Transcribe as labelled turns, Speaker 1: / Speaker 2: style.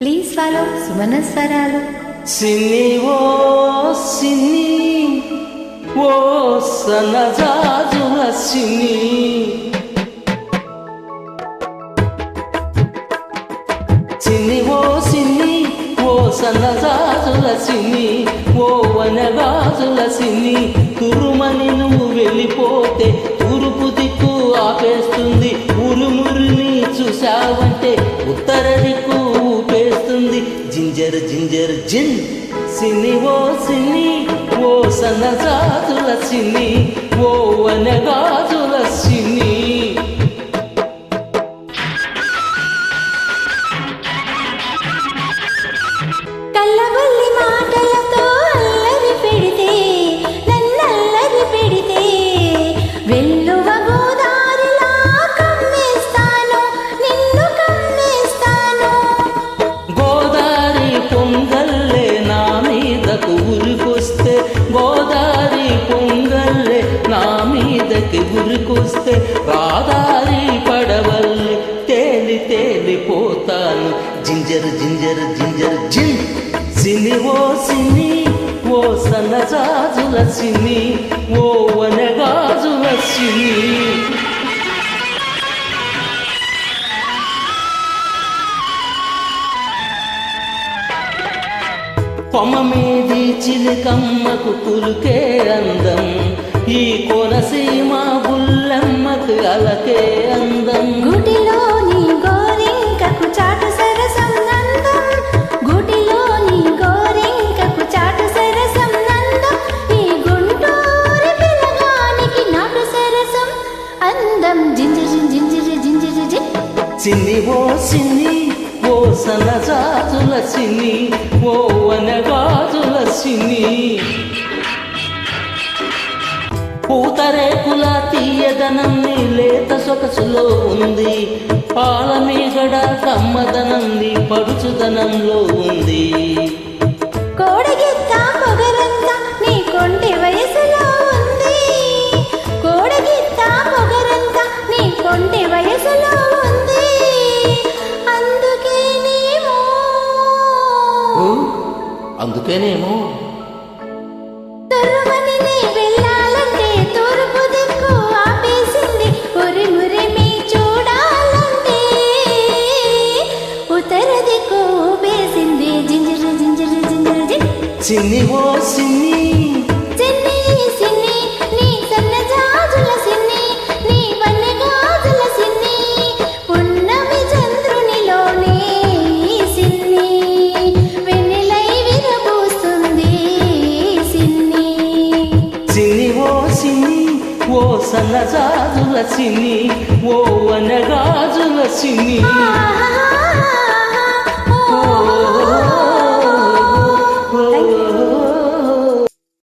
Speaker 1: Please follow Sumana స్వరాలు
Speaker 2: సిన్ని ఓ సిన్ని ఓ సన్నజాజుల సిన్ని సిన్ని ఓ సిన్ని ఓ సన్నజాజుల సిన్ని ఓ వనగాజుల సిన్ని తురుమని నువ్వు వెళ్ళిపోతే జింజర్ జింజర్ జిన్. సిని ఓ సిని ఓ సన్న
Speaker 1: జాతుల
Speaker 2: సిని ఓ వనగాజుల మీదకి రాదారి పడవల్లి తేలి తేలిపోతాను జింజర్ జింజర్ జింజర్ జిన్ సిని ఓ సిని ఓ సన్నజాజుల సిని ఓ వనగాజుల సిని. కొమ్మ మీది చిలుకమ్మకు కులుకే అందం. ఈ కోనసీమ బుల్లమ్మకు అలకే అందం.
Speaker 1: గుటిలోని గోరింకకు చాటు సరసం నందం గుటిలోని గోరింకకు చాటు సరసం నందం ఈ గుంటూరు పిలగానికి నాటు సరసం. అందం జింజరి జింజరి జింజరి జిన్
Speaker 2: సిన్ని ఓ సిన్ని ఓ సన్నజాజుల సిన్ని ఓ వనగాజుల సిన్ని పూతరేకుల తీయదనం నీ లేత సొగసులో ఉంది. పాల మీగడ కమ్మదనం నీ పడుచుదనంలో ఉంది.
Speaker 1: కోడగిత్త
Speaker 2: సిన్ని ఓ సిన్ని ఓ సన్నజాజుల సిన్ని ఓ వనగాజుల
Speaker 1: ఆహా